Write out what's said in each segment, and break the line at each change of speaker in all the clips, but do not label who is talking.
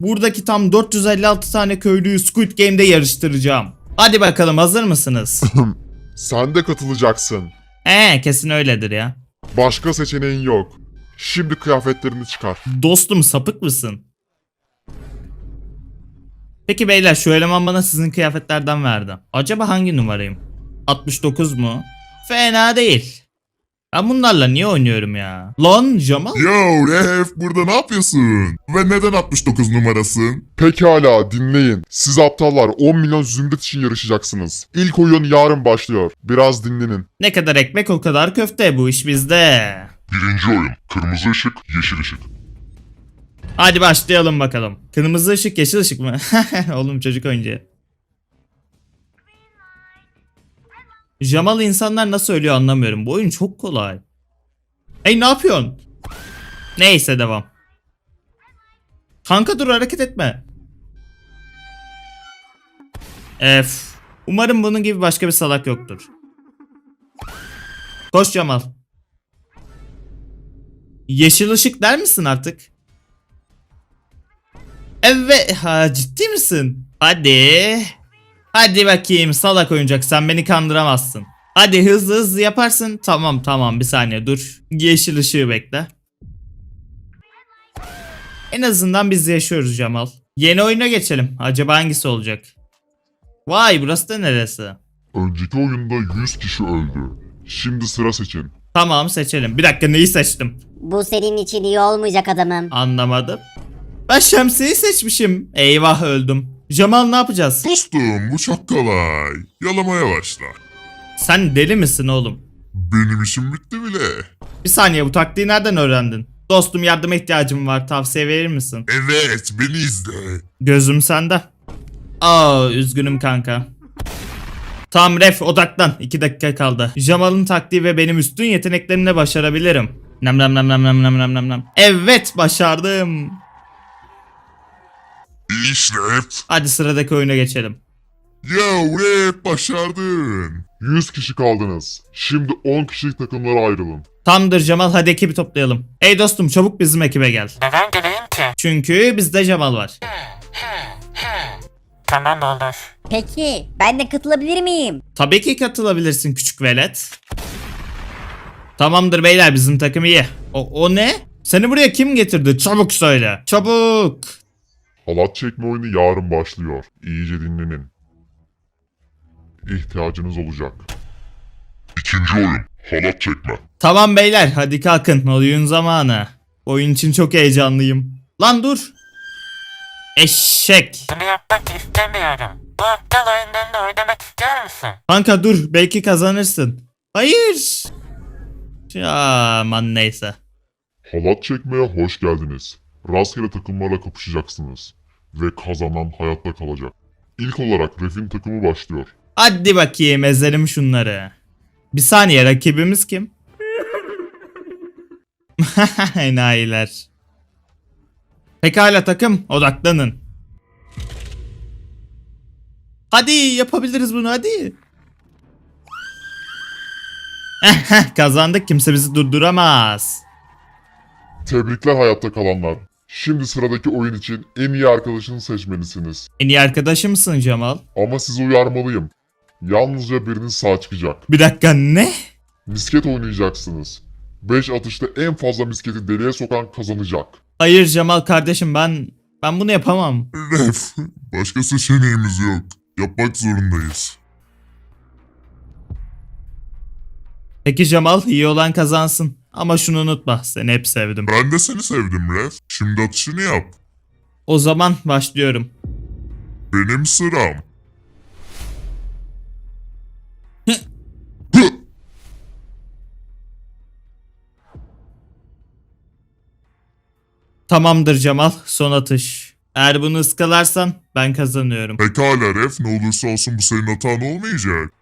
Buradaki tam 456 tane köylüyü Squid Game'de yarıştıracağım. Hadi bakalım hazır mısınız?
Sen de katılacaksın.
Eee kesin öyledir ya.
Başka seçeneğin yok. Şimdi kıyafetlerini çıkar.
Dostum sapık mısın? Peki beyler şu eleman bana sizin kıyafetlerden verdi. Acaba hangi numarayım? 69 mu? Fena değil. Ben bunlarla niye oynuyorum ya? Lan Jamal?
Yo Ref burada ne yapıyorsun? Ve neden 69 numarasın?
Pekala dinleyin. Siz aptallar 10 milyon zümrüt için yarışacaksınız. İlk oyun yarın başlıyor. Biraz dinlenin.
Ne kadar ekmek o kadar köfte bu iş bizde.
Birinci oyun. Kırmızı ışık, yeşil ışık.
Hadi başlayalım bakalım. Kırmızı ışık yeşil ışık mı? Oğlum çocuk oyuncağı. Jamal insanlar nasıl ölüyor anlamıyorum. Bu oyun çok kolay. Hey ne yapıyorsun? Neyse devam. Kanka dur hareket etme. Ef. Umarım bunun gibi başka bir salak yoktur. Koş Jamal. Yeşil ışık der misin artık? Evet. Ha ciddi misin? Hadi. Hadi bakayım salak oyuncak sen beni kandıramazsın. Hadi hızlı hızlı yaparsın. Tamam tamam bir saniye dur. Yeşil ışığı bekle. En azından biz yaşıyoruz Cemal. Yeni oyuna geçelim. Acaba hangisi olacak? Vay burası da neresi?
Önceki oyunda 100 kişi öldü. Şimdi sıra seçin.
Tamam seçelim. Bir dakika neyi seçtim?
Bu senin için iyi olmayacak adamım.
Anlamadım. Ben şemsiyeyi seçmişim. Eyvah öldüm. Cemal ne yapacağız?
Dostum bu çok kolay. Yalamaya başla.
Sen deli misin oğlum?
Benim işim bitti bile.
Bir saniye bu taktiği nereden öğrendin? Dostum yardıma ihtiyacım var. Tavsiye verir misin?
Evet beni izle.
Gözüm sende. Aa üzgünüm kanka. Tamam ref odaklan. 2 dakika kaldı. Jamal'ın taktiği ve benim üstün yeteneklerimle başarabilirim. Nam nam nam nam nam nam nam nam. Evet başardım.
İyi iş Ref.
Hadi sıradaki oyuna geçelim.
Yo Ref başardın.
100 kişi kaldınız. Şimdi 10 kişilik takımlara ayrılın.
Tamamdır Cemal hadi ekibi toplayalım. Ey dostum çabuk bizim ekibe gel.
Neden geleyim ki?
Çünkü bizde Cemal var.
Tamam olur.
Peki ben de katılabilir miyim?
Tabii ki katılabilirsin küçük velet. Tamamdır beyler bizim takım iyi. O, o ne? Seni buraya kim getirdi? Çabuk söyle. Çabuk.
Halat çekme oyunu yarın başlıyor. İyice dinlenin. İhtiyacınız olacak.
İkinci oyun. Halat çekme.
Tamam beyler hadi kalkın oyun zamanı. Oyun için çok heyecanlıyım. Lan dur. Eşek.
Bunu yapmak istemiyorum. Bu aptal oyunlarını oynamak ister misin?
Kanka dur belki kazanırsın. Hayır. Ya aman neyse.
Halat çekmeye hoş geldiniz. Rastgele takımlarla kapışacaksınız. Ve kazanan hayatta kalacak. İlk olarak Ref'in takımı başlıyor.
Hadi bakayım ezelim şunları. Bir saniye rakibimiz kim? Enayiler. Pekala takım odaklanın. Hadi yapabiliriz bunu hadi. Kazandık kimse bizi durduramaz.
Tebrikler hayatta kalanlar. Şimdi sıradaki oyun için en iyi arkadaşını seçmelisiniz.
En iyi arkadaşımsın Cemal.
Ama sizi uyarmalıyım. Yalnızca biriniz sağ çıkacak.
Bir dakika ne?
Misket oynayacaksınız. 5 atışta en fazla misketi deliğe sokan kazanacak.
Hayır Cemal kardeşim ben ben bunu yapamam.
Ref. Başka seçeneğimiz yok. Yapmak zorundayız.
Peki Cemal iyi olan kazansın. Ama şunu unutma seni hep sevdim.
Ben de seni sevdim Ref. Şimdi atışını yap.
O zaman başlıyorum.
Benim sıram.
Tamamdır Cemal son atış. Eğer bunu ıskalarsan ben kazanıyorum.
Pekala Ref. Ne olursa olsun bu senin hatan olmayacak.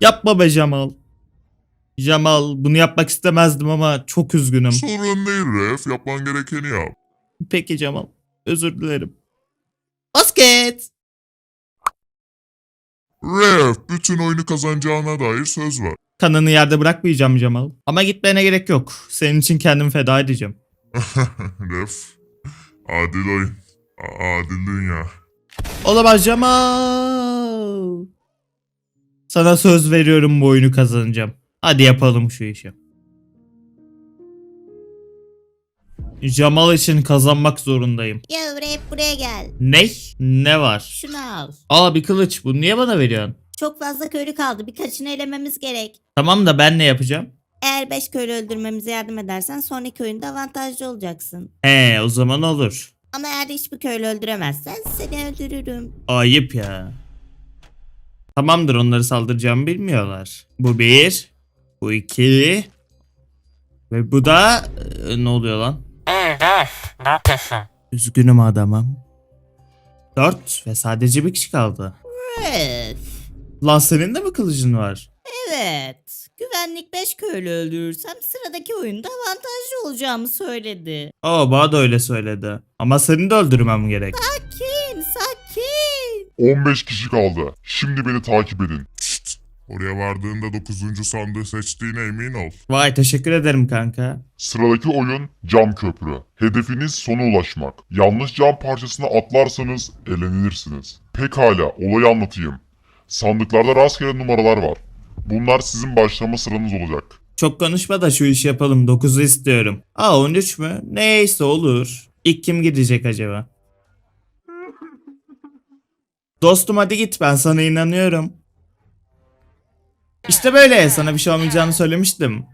Yapma be Cemal. Cemal bunu yapmak istemezdim ama çok üzgünüm.
Sorun değil Ref. Yapman gerekeni yap.
Peki Cemal. Özür dilerim. Basket.
Ref. Bütün oyunu kazanacağına dair söz var.
Kanını yerde bırakmayacağım Cemal. Ama gitmene gerek yok. Senin için kendimi feda edeceğim.
Ref. Adil oyun. A- Adil dünya.
Olamaz Cemal. Sana söz veriyorum bu oyunu kazanacağım. Hadi yapalım şu işi. Jamal için kazanmak zorundayım.
Ya Ref buraya gel.
Ne? Ne var?
Şunu al.
Aa bir kılıç. Bunu niye bana veriyorsun?
Çok fazla köylü kaldı. Birkaçını elememiz gerek.
Tamam da ben ne yapacağım?
Eğer 5 köylü öldürmemize yardım edersen sonraki oyunda avantajlı olacaksın.
He o zaman olur.
Ama eğer hiçbir köylü öldüremezsen seni öldürürüm.
Ayıp ya. Tamamdır onları saldıracağımı bilmiyorlar. Bu bir. Bu iki. Ve bu da... e, ne oluyor lan?
Ne yapıyorsun?
Üzgünüm adamım. Dört ve sadece bir kişi kaldı.
Ref.
Lan senin de mi kılıcın var?
Evet. Güvenlik 5 köylü öldürürsem sıradaki oyunda avantajlı olacağımı söyledi.
Aa bana da öyle söyledi. Ama seni de öldürmem gerek.
Sakin, sakin.
15 kişi kaldı. Şimdi beni takip edin.
Oraya vardığında 9. sandığı seçtiğine emin ol.
Vay teşekkür ederim kanka.
Sıradaki oyun cam köprü. Hedefiniz sona ulaşmak. Yanlış cam parçasına atlarsanız elenirsiniz. Pekala olayı anlatayım. Sandıklarda rastgele numaralar var. Bunlar sizin başlama sıranız olacak.
Çok konuşma da şu işi yapalım. 9'u istiyorum. Aa 13 mü? Neyse olur. İlk kim gidecek acaba? Dostum hadi git ben sana inanıyorum. İşte böyle sana bir şey olmayacağını söylemiştim.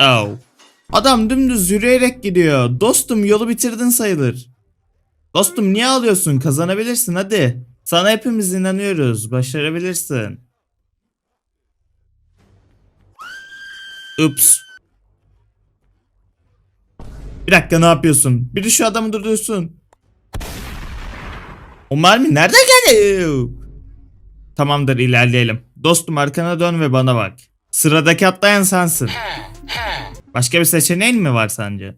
Oh. Adam dümdüz yürüyerek gidiyor. Dostum yolu bitirdin sayılır. Dostum niye ağlıyorsun? Kazanabilirsin hadi. Sana hepimiz inanıyoruz. Başarabilirsin. Ups. Bir dakika ne yapıyorsun? Biri şu adamı durdursun. O mermi nereden geldi? Tamamdır ilerleyelim. Dostum arkana dön ve bana bak. Sıradaki atlayan sensin. Başka bir seçeneğin mi var sence?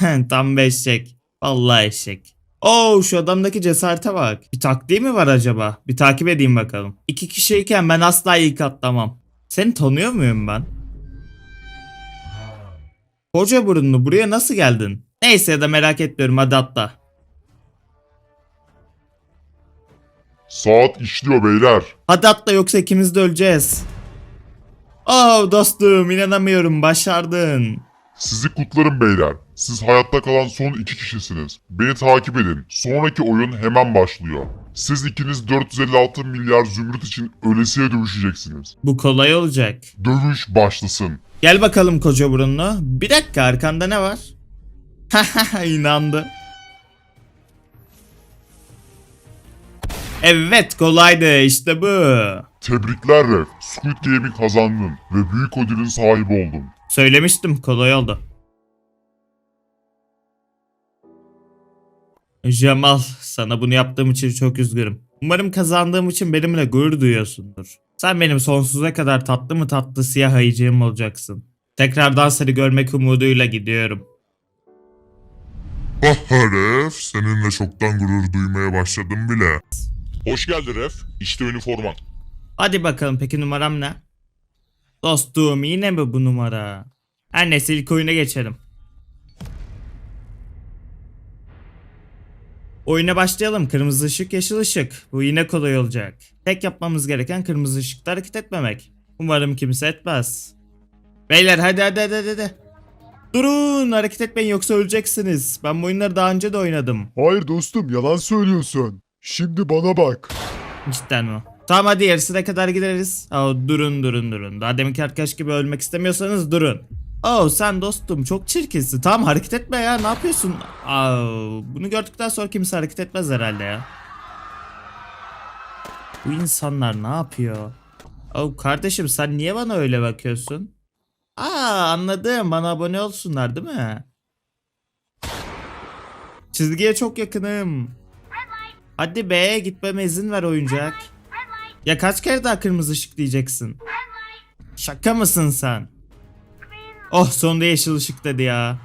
Tam bir eşek. Vallahi eşek. Oo şu adamdaki cesarete bak. Bir taktiği mi var acaba? Bir takip edeyim bakalım. İki kişiyken ben asla ilk atlamam. Seni tanıyor muyum ben? Koca burunlu buraya nasıl geldin? Neyse ya da merak etmiyorum hadi atla.
Saat işliyor beyler.
Hadi atla yoksa ikimiz de öleceğiz. Oh dostum inanamıyorum başardın.
Sizi kutlarım beyler. Siz hayatta kalan son iki kişisiniz. Beni takip edin. Sonraki oyun hemen başlıyor. Siz ikiniz 456 milyar zümrüt için ölesiye dövüşeceksiniz.
Bu kolay olacak.
Dövüş başlasın.
Gel bakalım koca burunlu. Bir dakika arkanda ne var? Haha inandı. Evet kolaydı işte bu.
Tebrikler Ref. Squid Game'i kazandın ve büyük ödülün sahibi oldun.
Söylemiştim kolay oldu. Cemal sana bunu yaptığım için çok üzgünüm. Umarım kazandığım için benimle gurur duyuyorsundur. Sen benim sonsuza kadar tatlı mı tatlı siyah ayıcığım olacaksın. Tekrardan seni görmek umuduyla gidiyorum.
Ref, seninle çoktan gurur duymaya başladım bile.
Hoş geldin Ref. İşte üniforman.
Hadi bakalım peki numaram ne? Dostum yine mi bu numara? Her neyse ilk oyuna geçelim. Oyuna başlayalım. Kırmızı ışık, yeşil ışık. Bu yine kolay olacak. Tek yapmamız gereken kırmızı ışıkta hareket etmemek. Umarım kimse etmez. Beyler hadi hadi hadi hadi. Durun hareket etmeyin yoksa öleceksiniz. Ben bu oyunları daha önce de oynadım.
Hayır dostum yalan söylüyorsun. Şimdi bana bak.
Cidden mi? Tamam hadi yarısına kadar gideriz. Aa, durun durun durun. Daha deminki arkadaş gibi ölmek istemiyorsanız durun. Oh sen dostum çok çirkinsin. Tamam hareket etme ya ne yapıyorsun? Aa, bunu gördükten sonra kimse hareket etmez herhalde ya. Bu insanlar ne yapıyor? Oh kardeşim sen niye bana öyle bakıyorsun? Aa anladım bana abone olsunlar değil mi? Çizgiye çok yakınım. Hadi be gitmeme izin ver oyuncak. Ya kaç kere daha kırmızı ışık diyeceksin? Şaka mısın sen? Oh sonunda yeşil ışık dedi ya.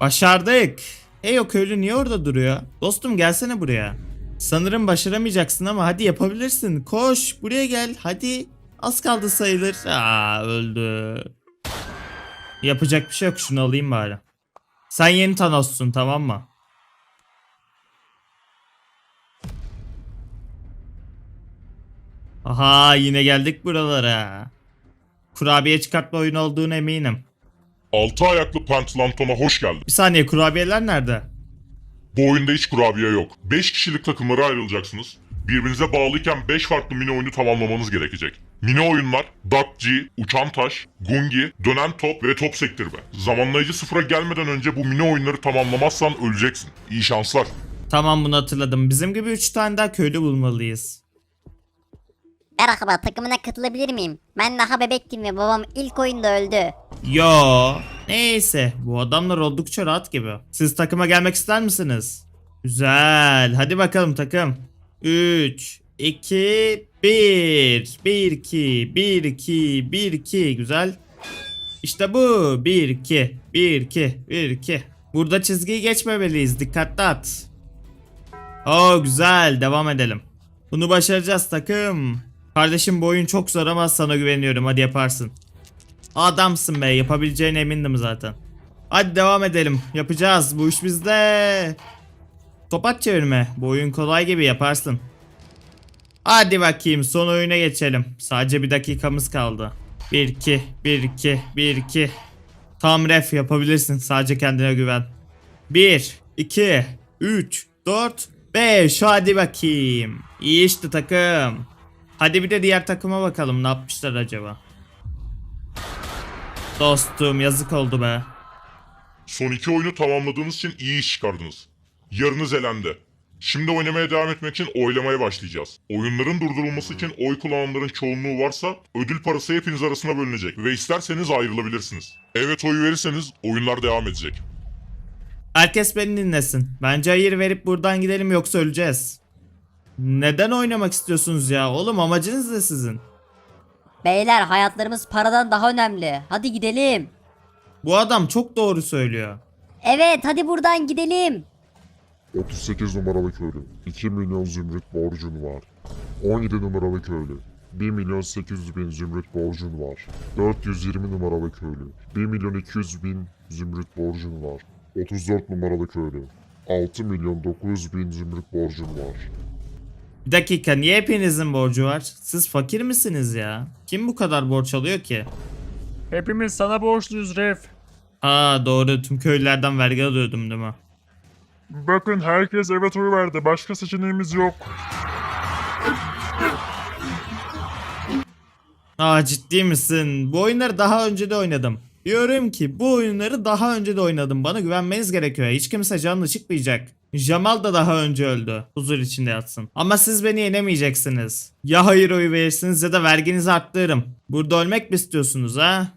Başardık. Hey o köylü niye orada duruyor? Dostum gelsene buraya. Sanırım başaramayacaksın ama hadi yapabilirsin. Koş buraya gel hadi. Az kaldı sayılır. Aa öldü. Yapacak bir şey yok şunu alayım bari. Sen yeni Thanos'sun tamam mı? Aha yine geldik buralara. Kurabiye çıkartma oyunu olduğunu eminim.
Altı ayaklı Pantlantona hoş geldin.
Bir saniye kurabiyeler nerede?
Bu oyunda hiç kurabiye yok. 5 kişilik takımlara ayrılacaksınız. Birbirinize bağlıyken 5 farklı mini oyunu tamamlamanız gerekecek. Mini oyunlar Duck G, Uçan Taş, Gungi, Dönen Top ve Top Sektirme. Zamanlayıcı sıfıra gelmeden önce bu mini oyunları tamamlamazsan öleceksin. İyi şanslar.
Tamam bunu hatırladım. Bizim gibi 3 tane daha köylü bulmalıyız.
Merhaba takımına katılabilir miyim? Ben daha bebektim ve babam ilk oyunda öldü.
Yo. Neyse bu adamlar oldukça rahat gibi. Siz takıma gelmek ister misiniz? Güzel. Hadi bakalım takım. 3 2 1 1 2 1 2 1 2 güzel. İşte bu. 1 2 1 2 1 2. Burada çizgiyi geçmemeliyiz. Dikkatli at. Oo güzel. Devam edelim. Bunu başaracağız takım. Kardeşim bu oyun çok zor ama sana güveniyorum. Hadi yaparsın. Adamsın be yapabileceğine emindim zaten. Hadi devam edelim. Yapacağız. Bu iş bizde. Topak çevirme. Bu oyun kolay gibi yaparsın. Hadi bakayım son oyuna geçelim. Sadece bir dakikamız kaldı. 1 2 1 2 1 2. Tam ref yapabilirsin. Sadece kendine güven. 1 2 3 4 5 hadi bakayım. İyi işte takım. Hadi bir de diğer takıma bakalım ne yapmışlar acaba. Dostum yazık oldu be.
Son iki oyunu tamamladığınız için iyi iş çıkardınız. Yarınız elendi. Şimdi oynamaya devam etmek için oylamaya başlayacağız. Oyunların durdurulması için oy kullananların çoğunluğu varsa ödül parası hepiniz arasına bölünecek ve isterseniz ayrılabilirsiniz. Evet oy verirseniz oyunlar devam edecek.
Herkes beni dinlesin. Bence hayır verip buradan gidelim yoksa öleceğiz. Neden oynamak istiyorsunuz ya? Oğlum amacınız ne sizin?
Beyler hayatlarımız paradan daha önemli. Hadi gidelim.
Bu adam çok doğru söylüyor.
Evet hadi buradan gidelim.
38 numaralı köylü. 2 milyon zümrüt borcun var. 17 numaralı köylü. 1 milyon 800 bin zümrüt borcun var. 420 numaralı köylü. 1 milyon 200 bin zümrüt borcun var. 34 numaralı köylü. 6 milyon 900 bin zümrüt borcun var.
Bir dakika niye hepinizin borcu var? Siz fakir misiniz ya? Kim bu kadar borç alıyor ki?
Hepimiz sana borçluyuz Ref.
Ha doğru tüm köylülerden vergi alıyordum değil mi?
Bakın herkes evet oy verdi. Başka seçeneğimiz yok.
Aa ciddi misin? Bu oyunları daha önce de oynadım. Diyorum ki bu oyunları daha önce de oynadım. Bana güvenmeniz gerekiyor. Hiç kimse canlı çıkmayacak. Jamal da daha önce öldü. Huzur içinde yatsın. Ama siz beni yenemeyeceksiniz. Ya hayır oyu verirsiniz ya da verginizi arttırırım. Burada ölmek mi istiyorsunuz ha?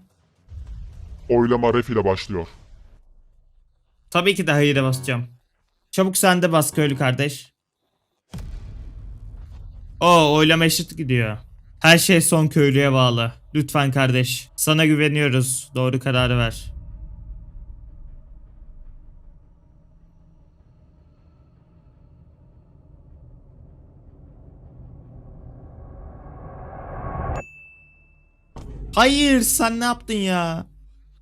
Oylama ref ile başlıyor.
Tabii ki de hayır'a basacağım. Çabuk sen de bas köylü kardeş. O oylama eşit gidiyor. Her şey son köylüye bağlı. Lütfen kardeş. Sana güveniyoruz. Doğru kararı ver. Hayır sen ne yaptın ya?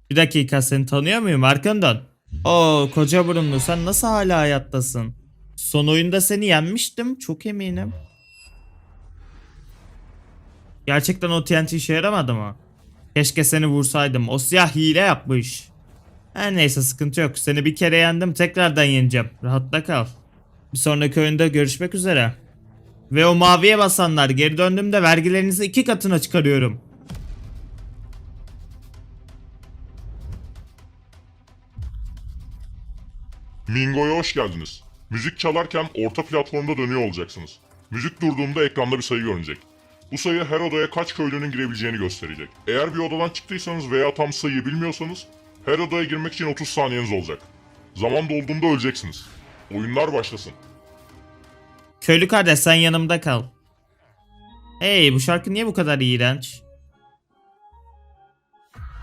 Bir dakika seni tanıyor muyum arkandan? Oo koca burunlu sen nasıl hala hayattasın? Son oyunda seni yenmiştim çok eminim. Gerçekten o TNT işe yaramadı mı? Keşke seni vursaydım. O siyah hile yapmış. Her neyse sıkıntı yok. Seni bir kere yendim tekrardan yeneceğim. Rahatla kal. Bir sonraki oyunda görüşmek üzere. Ve o maviye basanlar geri döndüğümde vergilerinizi iki katına çıkarıyorum.
Mingo'ya hoş geldiniz. Müzik çalarken orta platformda dönüyor olacaksınız. Müzik durduğunda ekranda bir sayı görünecek. Bu sayı her odaya kaç köylünün girebileceğini gösterecek. Eğer bir odadan çıktıysanız veya tam sayıyı bilmiyorsanız her odaya girmek için 30 saniyeniz olacak. Zaman dolduğunda öleceksiniz. Oyunlar başlasın.
Köylü kardeş sen yanımda kal. Hey bu şarkı niye bu kadar iğrenç?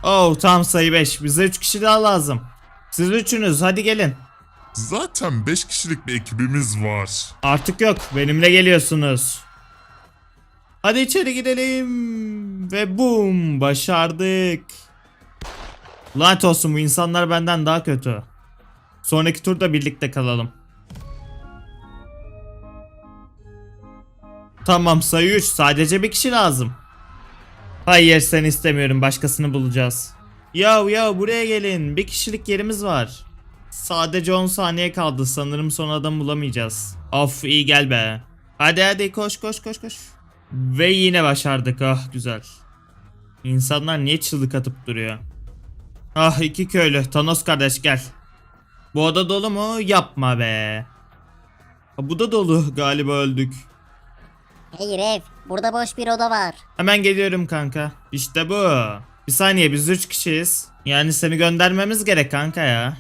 Oh tam sayı 5. Bize 3 kişi daha lazım. Siz üçünüz hadi gelin.
Zaten 5 kişilik bir ekibimiz var.
Artık yok benimle geliyorsunuz. Hadi içeri gidelim. Ve bum başardık. Lanet olsun bu insanlar benden daha kötü. Sonraki turda birlikte kalalım. Tamam sayı 3 sadece bir kişi lazım. Hayır sen istemiyorum başkasını bulacağız. Yav yav buraya gelin bir kişilik yerimiz var. Sadece 10 saniye kaldı sanırım son adam bulamayacağız. Of iyi gel be. Hadi hadi koş koş koş koş. Ve yine başardık ah güzel. İnsanlar niye çığlık atıp duruyor? Ah iki köylü Thanos kardeş gel. Bu oda dolu mu? Yapma be. Ha, bu da dolu galiba öldük.
Hayır ev. Burada boş bir oda var.
Hemen geliyorum kanka. İşte bu. Bir saniye biz 3 kişiyiz. Yani seni göndermemiz gerek kanka ya.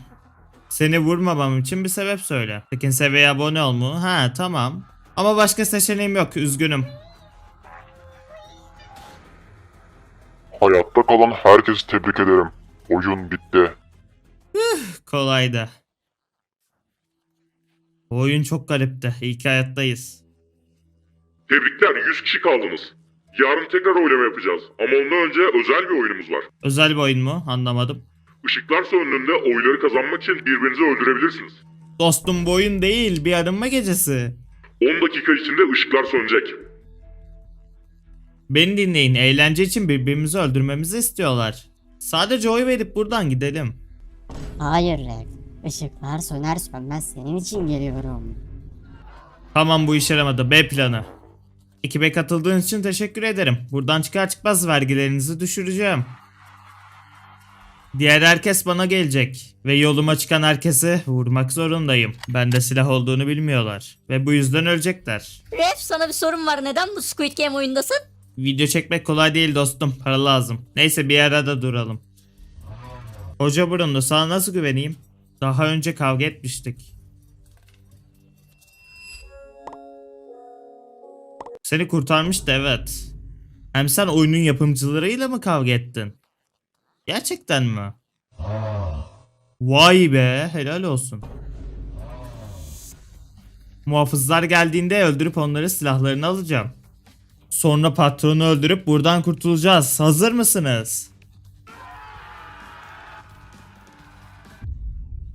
Seni vurmamam için bir sebep söyle. Tekin seviyeye abone ol mu? Ha tamam. Ama başka seçeneğim yok üzgünüm.
Hayatta kalan herkesi tebrik ederim. Oyun bitti.
Kolaydı. Bu oyun çok garipti. İyi ki hayattayız.
Tebrikler 100 kişi kaldınız. Yarın tekrar oylama yapacağız. Ama ondan önce özel bir oyunumuz var.
Özel bir oyun mu? Anlamadım.
Işıklar söndüğünde oyları kazanmak için birbirinizi öldürebilirsiniz.
Dostum bu oyun değil bir arınma gecesi.
10 dakika içinde ışıklar sönecek.
Beni dinleyin eğlence için birbirimizi öldürmemizi istiyorlar. Sadece oy verip buradan gidelim.
Hayır Rev. Işıklar söner sönmez senin için geliyorum.
Tamam bu işe yaramadı. B planı. Ekibe katıldığın için teşekkür ederim. Buradan çıkar çıkmaz vergilerinizi düşüreceğim. Diğer herkes bana gelecek. Ve yoluma çıkan herkesi vurmak zorundayım. Bende silah olduğunu bilmiyorlar. Ve bu yüzden ölecekler.
Ref sana bir sorum var. Neden bu Squid Game oyundasın?
Video çekmek kolay değil dostum. Para lazım. Neyse bir arada duralım. Hoca burunlu sana nasıl güveneyim? Daha önce kavga etmiştik. Seni kurtarmıştı evet. Hem sen oyunun yapımcılarıyla mı kavga ettin? Gerçekten mi? Vay be helal olsun. Muhafızlar geldiğinde öldürüp onları silahlarını alacağım. Sonra patronu öldürüp buradan kurtulacağız. Hazır mısınız?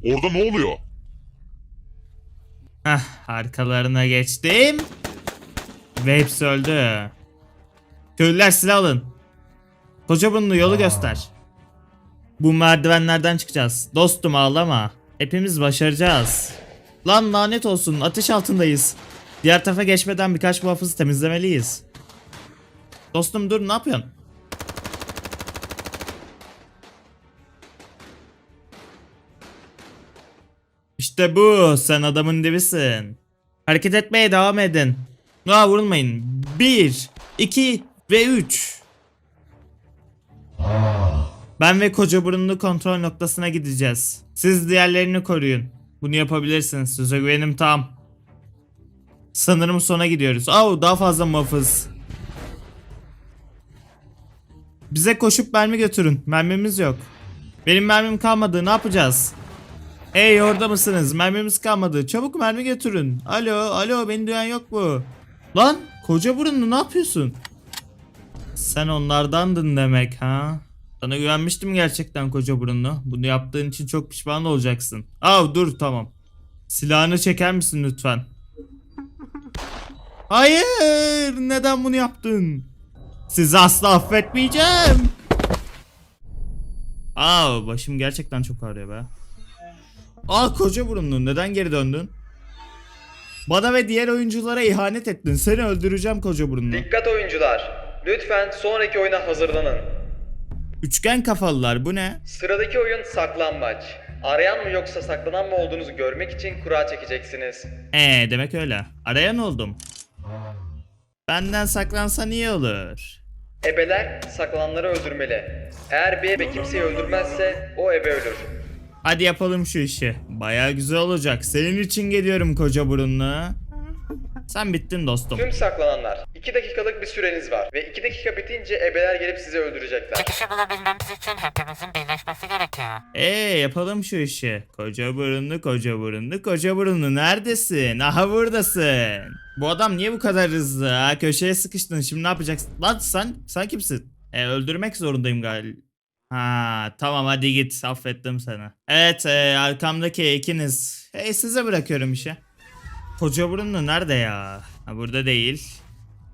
Orada ne oluyor?
Heh, arkalarına geçtim. Ve hepsi öldü. Köylüler silah alın. Koca bunlu yolu göster. Bu merdivenlerden çıkacağız. Dostum ağlama. Hepimiz başaracağız. Lan lanet olsun ateş altındayız. Diğer tarafa geçmeden birkaç muhafızı temizlemeliyiz. Dostum dur ne yapıyorsun? İşte bu sen adamın dibisin. Hareket etmeye devam edin. Aa vurulmayın. 1, 2 ve 3. Ben ve koca burunlu kontrol noktasına gideceğiz. Siz diğerlerini koruyun. Bunu yapabilirsiniz. Size güvenim tam. Sanırım sona gidiyoruz. Au daha fazla muhafız. Bize koşup mermi götürün. Mermimiz yok. Benim mermim kalmadı. Ne yapacağız? Hey orada mısınız? Mermimiz kalmadı. Çabuk mermi götürün. Alo, alo beni duyan yok mu? Lan koca burunlu ne yapıyorsun? Sen onlardandın demek ha? Sana güvenmiştim gerçekten koca burunlu. Bunu yaptığın için çok pişman olacaksın. Av dur tamam. Silahını çeker misin lütfen? Hayır! Neden bunu yaptın? Sizi asla affetmeyeceğim. Aa başım gerçekten çok ağrıyor be. Aa koca burunlu neden geri döndün? Bana ve diğer oyunculara ihanet ettin. Seni öldüreceğim koca burunlu.
Dikkat oyuncular. Lütfen sonraki oyuna hazırlanın.
Üçgen kafalılar bu ne?
Sıradaki oyun saklambaç. Arayan mı yoksa saklanan mı olduğunuzu görmek için kura çekeceksiniz.
Ee demek öyle. Arayan oldum. Benden saklansan iyi olur.
Ebeler saklananları öldürmeli. Eğer bir ebe kimseyi öldürmezse o ebe ölür.
Hadi yapalım şu işi. Baya güzel olacak. Senin için geliyorum koca burunlu. Sen bittin dostum.
Tüm saklananlar 2 dakikalık bir süreniz var ve 2 dakika bitince ebeler gelip sizi öldürecekler.
Çıkışı bulabilmemiz için hepimizin birleşmesi gerekiyor.
Ee yapalım şu işi. Koca burunlu koca burunlu koca burunlu neredesin? Aha buradasın. Bu adam niye bu kadar hızlı ha? Köşeye sıkıştın şimdi ne yapacaksın? Lan sen sen kimsin? E öldürmek zorundayım galiba. Ha tamam hadi git affettim seni. Evet e, arkamdaki ikiniz. Hey size bırakıyorum işe. Koca burunlu nerede ya? Ha, burada değil.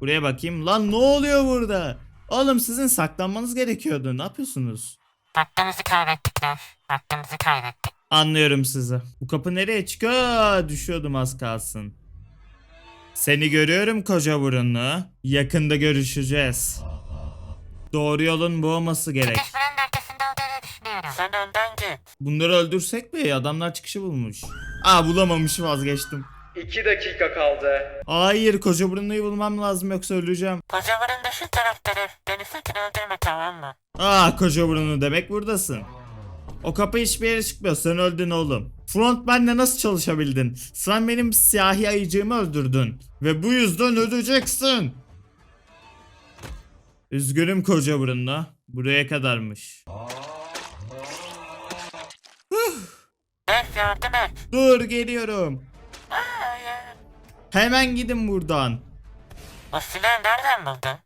Buraya bakayım. Lan ne oluyor burada? Oğlum sizin saklanmanız gerekiyordu. Ne yapıyorsunuz?
Vaktimizi kaybettikler. Vaktimizi kaybettik.
Anlıyorum sizi. Bu kapı nereye çıkıyor? Aa, Düşüyordum az kalsın. Seni görüyorum koca burunlu. Yakında görüşeceğiz. Doğru yolun bu olması gerek.
Buranın arkasında olduğunu düşünüyorum. Sen önden git.
Bunları öldürsek mi? Adamlar çıkışı bulmuş. Aa bulamamış vazgeçtim.
2 dakika kaldı.
Hayır koca burunluyu bulmam lazım yoksa öleceğim.
Kocamanın da şu taraftadır. Beni sakın öldürme tamam mı?
Aa koca burunlu demek buradasın. O kapı hiçbir yere çıkmıyor. Sen öldün oğlum. Frontman'le nasıl çalışabildin? Sen benim siyahi ayıcığımı öldürdün. Ve bu yüzden öleceksin. Üzgünüm koca burunlu. Buraya kadarmış. Dur geliyorum. Hemen gidin buradan.
O silahı nereden buldun?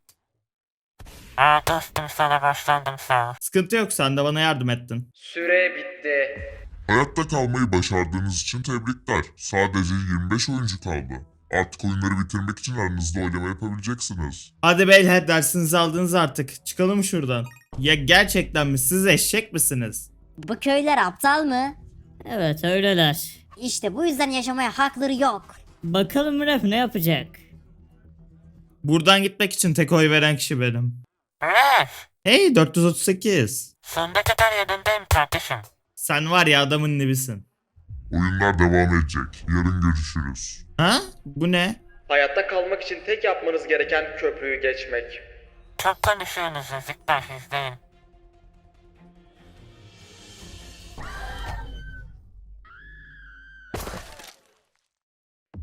Aa dostum sana başlandım sağ ol.
Sıkıntı yok sen de bana yardım ettin.
Süre bitti.
Hayatta kalmayı başardığınız için tebrikler. Sadece 25 oyuncu kaldı. Artık oyunları bitirmek için aranızda oylama yapabileceksiniz.
Hadi beyler dersinizi aldınız artık. Çıkalım şuradan. Ya gerçekten mi? Siz eşek misiniz?
Bu köyler aptal mı?
Evet öyleler.
İşte bu yüzden yaşamaya hakları yok.
Bakalım Ref ne yapacak?
Buradan gitmek için tek oy veren kişi benim.
Ref.
Hey 438.
Sonuna kadar yanındayım kardeşim.
Sen var ya adamın dibisin.
Oyunlar devam edecek. Yarın görüşürüz.
Ha? Bu ne?
Hayatta kalmak için tek yapmanız gereken köprüyü geçmek.
Çok konuşuyorsunuz yazıklar izleyin.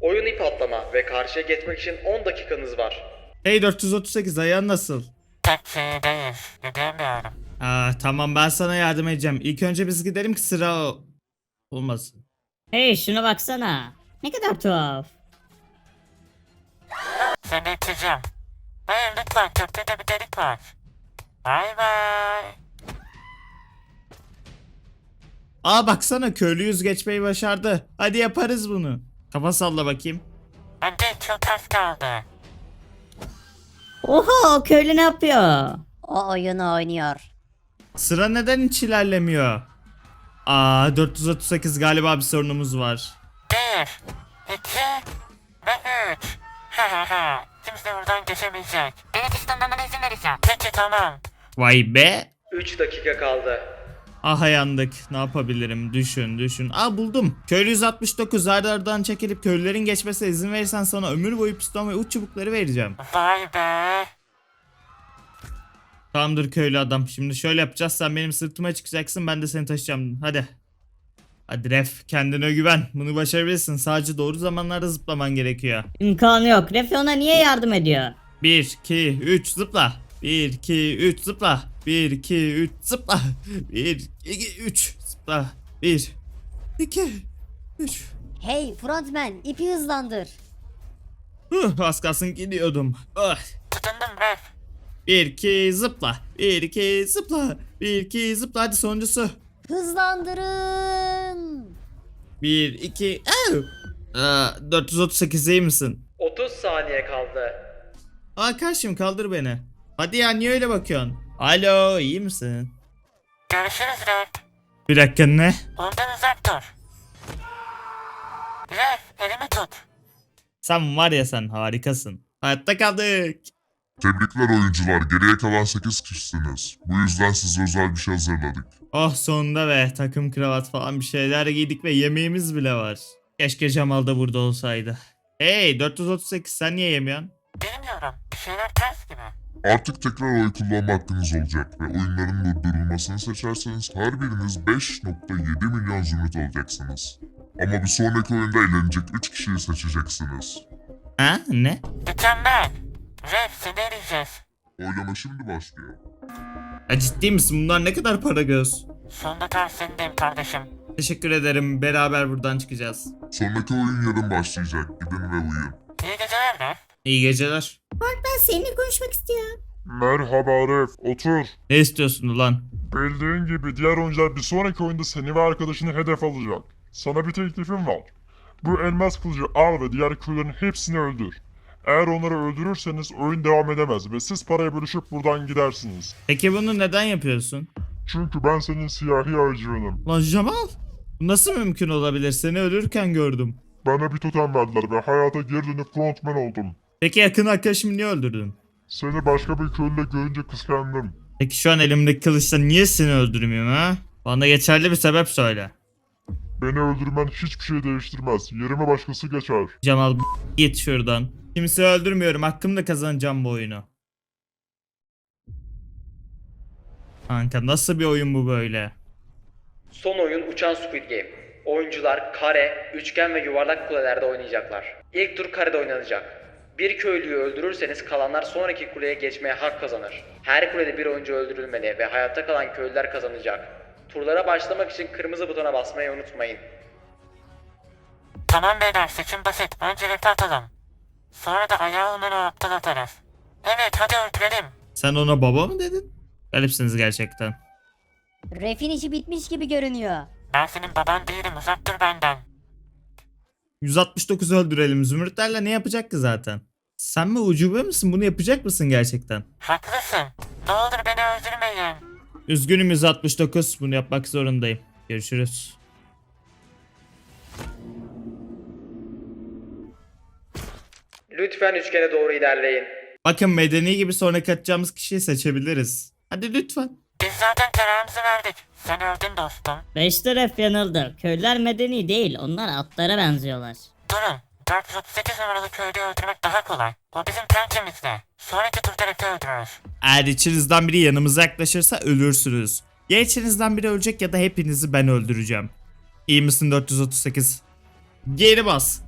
Oyun ip atlama ve karşıya geçmek için 10 dakikanız var.
Hey 438 ayağın nasıl? Aa, tamam ben sana yardım edeceğim. İlk önce biz gidelim ki sıra o- olmasın.
Hey şuna baksana. Ne kadar tuhaf.
Seni iteceğim. Hayır lütfen köprüde bir delik var. Bay bay.
Aa baksana köylü yüz geçmeyi başardı. Hadi yaparız bunu. Kafa salla bakayım.
Hadi çok az kaldı.
Oha o köylü ne yapıyor?
O oyunu oynuyor.
Sıra neden hiç ilerlemiyor? Aa 438 galiba bir sorunumuz var.
Bir, iki ve üç. Ha ha ha. Kimse buradan geçemeyecek. Beni dışlanmamana izin vereceğim. Peki tamam.
Vay be.
3 dakika kaldı.
Aha yandık. Ne yapabilirim? Düşün düşün. Aa buldum. Köylü 169 ardardan çekilip köylülerin geçmesine izin verirsen sana ömür boyu piston ve uç çubukları vereceğim.
Vay be.
Tamamdır köylü adam. Şimdi şöyle yapacağız. Sen benim sırtıma çıkacaksın. Ben de seni taşıyacağım. Hadi. Hadi ref kendine güven. Bunu başarabilirsin. Sadece doğru zamanlarda zıplaman gerekiyor.
İmkanı yok. Ref ona niye yardım ediyor?
1, 2, 3 zıpla. 1, 2, 3 zıpla. 1, 2, 3 zıpla. 1, 2, 3 zıpla. 1, 2, 3.
Hey frontman ipi hızlandır.
Huh, az kalsın gidiyordum. Ah.
Tutundum ref.
1, 2 zıpla. 1, 2 zıpla. 1, 2 zıpla. Hadi sonuncusu.
Hızlandırın.
1, 2, Aa, 438 iyi misin?
30 saniye kaldı.
Aa karşım kaldır beni. Hadi ya niye öyle bakıyorsun? Alo iyi misin?
Görüşürüz ref.
Bir dakika ne?
Ondan uzak dur. Ref elimi tut.
Sen var ya sen harikasın. Hayatta kaldık.
Tebrikler oyuncular. Geriye kalan 8 kişisiniz. Bu yüzden size özel bir şey hazırladık.
Oh sonunda be takım kravat falan bir şeyler giydik ve yemeğimiz bile var. Keşke Cemal da burada olsaydı. Hey 438 sen niye yemiyorsun?
Bilmiyorum. Bir şeyler ters gibi.
Artık tekrar oy kullanma hakkınız olacak ve oyunların durdurulmasını seçerseniz her biriniz 5.7 milyon zümrüt alacaksınız. Ama bir sonraki oyunda eğlenecek 3 kişiyi seçeceksiniz.
Ha ne?
Mükemmel. Seni arayacağız.
Oylama şimdi başlıyor.
Ya ciddi misin bunlar ne kadar para göz?
Sonuna kadar seninleyim kardeşim.
Teşekkür ederim beraber buradan çıkacağız.
Sonraki oyun yarın başlayacak. Gidin ve uyuyun.
İyi geceler ref.
İyi geceler.
Ben seninle konuşmak istiyorum.
Merhaba Ref, otur.
Ne istiyorsun ulan?
Bildiğin gibi diğer oyuncular bir sonraki oyunda seni ve arkadaşını hedef alacak. Sana bir teklifim var. Bu elmas kılıcı al ve diğer köylerin hepsini öldür. Eğer onları öldürürseniz oyun devam edemez ve siz parayı bölüşüp buradan gidersiniz.
Peki bunu neden yapıyorsun?
Çünkü ben senin siyahi ayrıcığınım.
Lan Jamal. Bu nasıl mümkün olabilir? Seni ölürken gördüm.
Bana bir totem verdiler ve hayata geri dönüp frontman oldum.
Peki yakın arkadaşımı niye öldürdün?
Seni başka bir köylüyle görünce kıskandım.
Peki şu an elimdeki kılıçla niye seni öldürmüyorum ha? Bana geçerli bir sebep söyle.
Beni öldürmen hiçbir şey değiştirmez. Yerime başkası geçer.
Cemal git şuradan. Kimseyi öldürmüyorum. Hakkımda kazanacağım bu oyunu. Kanka nasıl bir oyun bu böyle?
Son oyun Uçan Squid Game. Oyuncular kare, üçgen ve yuvarlak kulelerde oynayacaklar. İlk tur karede oynanacak. Bir köylüyü öldürürseniz kalanlar sonraki kuleye geçmeye hak kazanır. Her kulede bir oyuncu öldürülmeli ve hayatta kalan köylüler kazanacak. Turlara başlamak için kırmızı butona basmayı unutmayın.
Tamam beyler seçim basit. Öncelikle atalım. Sonra da ayağı onları aptal atarız. Evet hadi öldürelim.
Sen ona baba mı dedin? Garipsiniz gerçekten.
Ref'in işi bitmiş gibi görünüyor.
Ben senin baban değilim uzak dur benden.
169 öldürelim. Zümrütlerle ne yapacak ki zaten? Sen mi ucube misin? Bunu yapacak mısın gerçekten?
Haklısın. Ne olur beni öldürmeyin.
Üzgünüm 169. Bunu yapmak zorundayım. Görüşürüz.
Lütfen üçgene doğru ilerleyin.
Bakın medeni gibi sonra kaçacağımız kişiyi seçebiliriz. Hadi lütfen.
Biz zaten kararımızı verdik. Sen öldün dostum.
Beşte ref yanıldı. Köylüler medeni değil onlar atlara benziyorlar.
Durun. 438 numaralı köylüyü öldürmek daha kolay. O bizim pençemizde. Sonraki turda Ref'i öldürürüz.
Eğer içinizden biri yanımıza yaklaşırsa ölürsünüz. Ya içinizden biri ölecek ya da hepinizi ben öldüreceğim. İyi misin 438? Geri bas.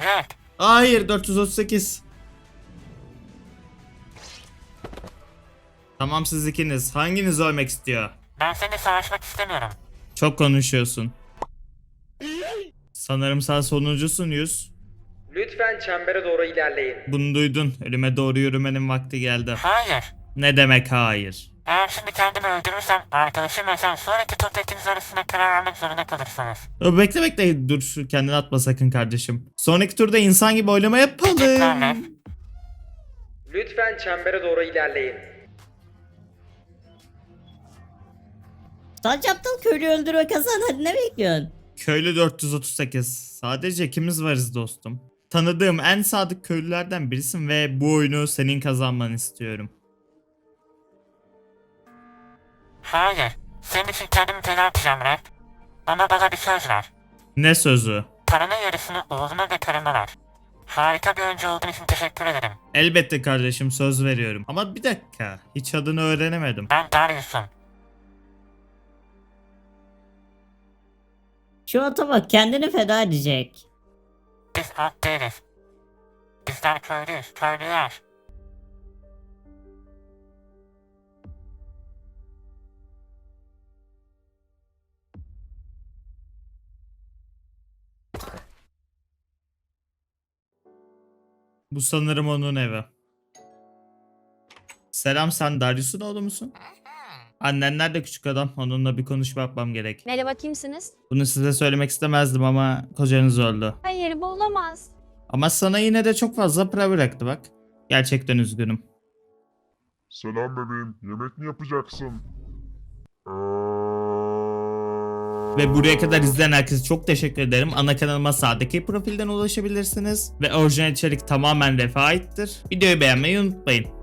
Red.
Hayır 438. Tamam siz ikiniz. Hanginiz ölmek istiyor?
Ben seninle savaşmak istemiyorum.
Çok konuşuyorsun. Sanırım sen sonuncusun Yüz.
Lütfen çembere doğru ilerleyin.
Bunu duydun. Ölüme doğru yürümenin vakti geldi.
Hayır.
Ne demek hayır?
Eğer şimdi kendimi öldürürsem arkadaşım ve sen sonraki turda ikiniz arasında karar vermek zorunda kalırsınız.
Ö, Bekle bekle dur kendini atma sakın kardeşim. Sonraki turda insan gibi oylama
Teşekkürler.
yapalım.
Lütfen çembere doğru ilerleyin.
Sadece aptal köylü öldür ve kazan hadi ne bekliyorsun?
Köylü 438. Sadece ikimiz varız dostum. Tanıdığım en sadık köylülerden birisin ve bu oyunu senin kazanmanı istiyorum.
Hayır. Senin için kendimi feda edeceğim Red. Ama bana bir söz ver.
Ne sözü?
Paranın yarısını oğluma ve karıma ver. Harika bir oyuncu olduğun için teşekkür ederim.
Elbette kardeşim söz veriyorum. Ama bir dakika. Hiç adını öğrenemedim.
Ben Darius'um.
Şu bak kendini feda edecek.
Biz at değiliz. Bizler köylüyüz, köylüler.
Bu sanırım onun evi. Selam sen Darius'un oğlu musun? Annen nerede küçük adam? Onunla bir konuşma yapmam gerek.
Merhaba kimsiniz?
Bunu size söylemek istemezdim ama kocanız öldü.
Hayır bu olamaz.
Ama sana yine de çok fazla para bıraktı bak. Gerçekten üzgünüm.
Selam bebeğim. Yemek mi yapacaksın?
Ve buraya kadar izleyen herkese çok teşekkür ederim. Ana kanalıma sağdaki profilden ulaşabilirsiniz. Ve orijinal içerik tamamen refa aittir. Videoyu beğenmeyi unutmayın.